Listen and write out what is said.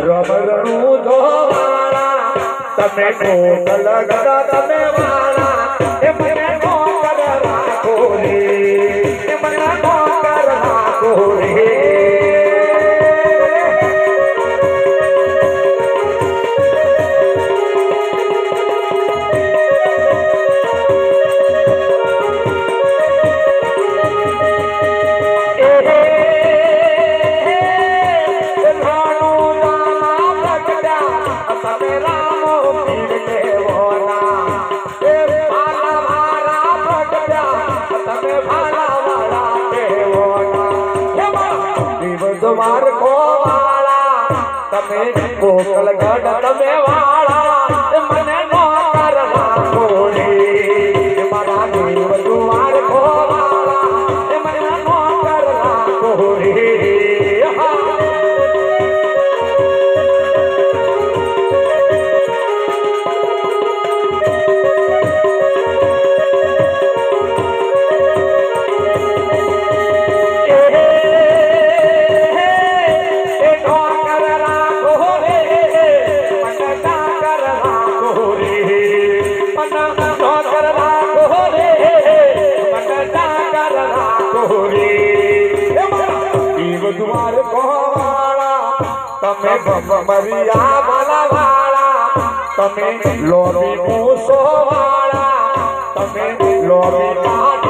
રમણું ધોવાળા તમે કોક લગતા તમે વાળા માર્ગો વાળા તમે ગોકલગઢ તમે વાળા તમે ભમરિયા વાળા તમે લોરી પૂસો વાળા તમે લોરી કાઢ